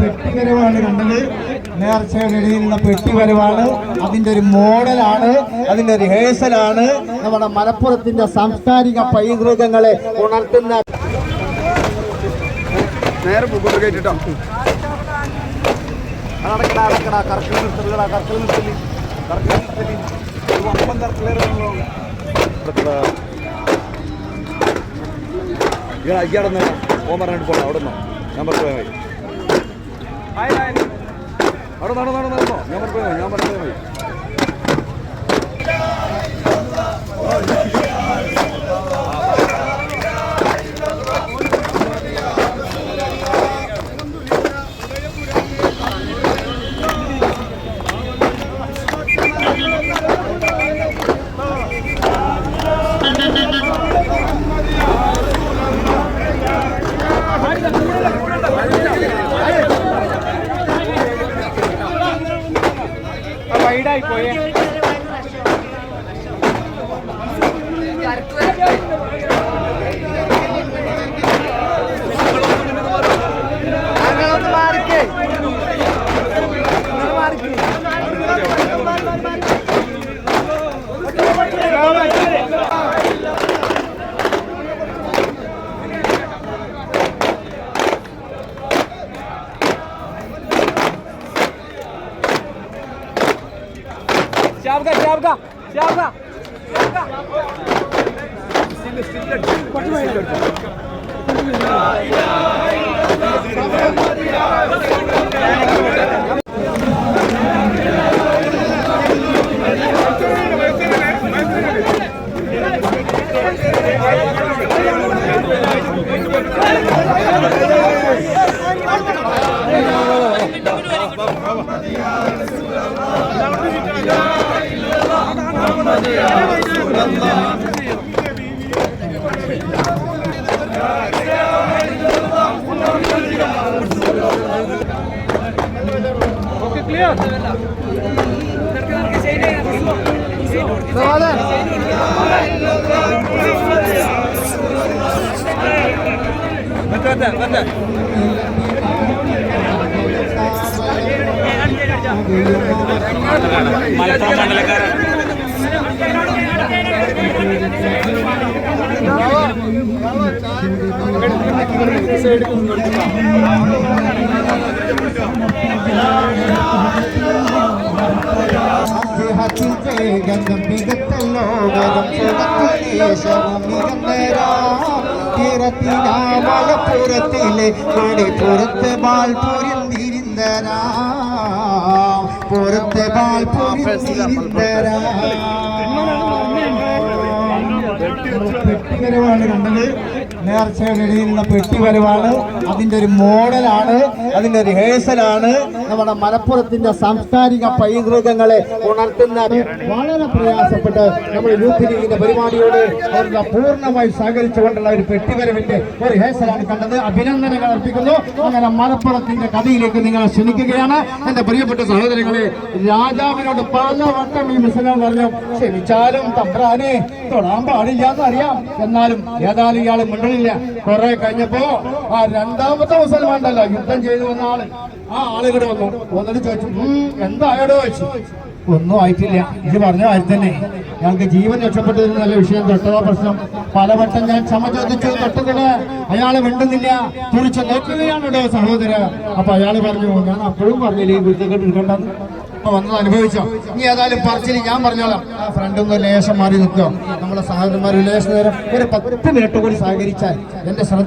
പെട്ടിവരവാണ് കണ്ടത്. നേർച്ചയുടെ ഇടയിലുള്ള പെട്ടിവരവാണ്. അതിന്റെ ഒരു മോഡലാണ് അതിന്റെ റിഹേഴ്സലാണ്. നമ്മുടെ മലപ്പുറത്തിന്റെ സാംസ്കാരിക പൈതൃകങ്ങളെ ഉണർത്തുന്ന നേരെ അടക്കടാ അടക്കടാ ഇയാൾ അയ്യാടെ നിന്ന്? ഓൻ പോകണം അവിടെ നിന്നോ ഞാൻ പറഞ്ഞു അവിടെ നടന്നോ ഞാൻ നടന്നോ ഞാൻ പറഞ്ഞു. വൈഡായി പോയേ പോയാൽ محمد يا رسول الله Bentar, bentar. ഗന്ധം മികത്തല്ലോ ഗതം സുഖത്തിലേശവും മികന്നേരാ തീരത്തിനാ മലപ്പുറത്തിലെ മണിപ്പുറത്ത് ബാൽ പുരിന്തിരിന്തരാ പുറത്ത് ബാൽ പുരിന്തിരിന്തരാ 이렇게 പെട്ടിവരവാണ് കണ്ടത്. നേർച്ചയുടെ ഇടയിലുള്ള പെട്ടിവരവാണ്. അതിന്റെ ഒരു മോഡലാണ്. അതിന്റെ റിഹേഴ്സലാണ് നമ്മുടെ മലപ്പുറത്തിന്റെ സാംസ്കാരിക പൈതൃകങ്ങളെ ഉണർത്തുന്ന വളരെ പ്രയാസപ്പെട്ട് നമ്മുടെ യൂത്ത് ലീഗിന്റെ പരിപാടിയോട് പൂർണമായി സഹകരിച്ചുകൊണ്ടുള്ള ഒരു പെട്ടിവരവിന്റെ ഒരു റിഹേഴ്സലാണ് കണ്ടത്. അഭിനന്ദനങ്ങൾ അർപ്പിക്കുന്നു. അങ്ങനെ മലപ്പുറത്തിന്റെ കഥയിലേക്ക് നിങ്ങൾ ക്ഷണിക്കുകയാണ്. എന്റെ പ്രിയപ്പെട്ട സഹോദരങ്ങളെ രാജാവിനോട് പല വട്ടം ഈ മുസ്ലിം പറഞ്ഞു ക്ഷമിച്ചാലും തമ്പ്രാനെ തൊടാൻ പാടില്ല എന്നറിയാം. എന്നാലും ഏതായാലും ഇയാൾ മിണ്ടണില്ല. കുറെ കഴിഞ്ഞപ്പോ ആ രണ്ടാമത്തെ മുസൽമാൻ യുദ്ധം ചെയ്തു വന്ന ആൾ. ആ ആൾ ഇവിടെ വന്നു. വന്നിട്ട് ചോദിച്ചു "ഉം, എന്തായടോ ചോദിച്ചു? ഒന്നും ആയിട്ടില്ല. ഇത് പറഞ്ഞ കാര്യം തന്നെ. ഞങ്ങൾക്ക് ജീവൻ രക്ഷപ്പെട്ടത് നല്ല വിഷയം തൊട്ടതാ പ്രശ്നം. പലവട്ടം ഞാൻ ക്ഷമ ചോദിച്ചു തൊട്ടതിന് അയാൾ മിണ്ടുന്നില്ല. തുറിച്ച് നോക്കുകയാണോ സഹോദര അപ്പൊ അയാൾ പറഞ്ഞു ഞാൻ അപ്പോഴും പറഞ്ഞില്ലേ ഗുരുത്തക്കെട്ട് എടുക്കണ്ടെന്ന്? വന്നത് അനുഭവിച്ചോ? ഇനി ഏതായാലും പറച്ചിൽ ഞാൻ പറഞ്ഞോളാം. ആ ഫ്രണ്ട് ഒന്ന് ലേശം മാറി നിൽക്കുക നമ്മളെ സഹോദരന്മാർ ലേശം നേരം ഒരു പത്ത് മിനിറ്റ് കൂടി സഹകരിച്ചാൽ എന്റെ ശ്രദ്ധ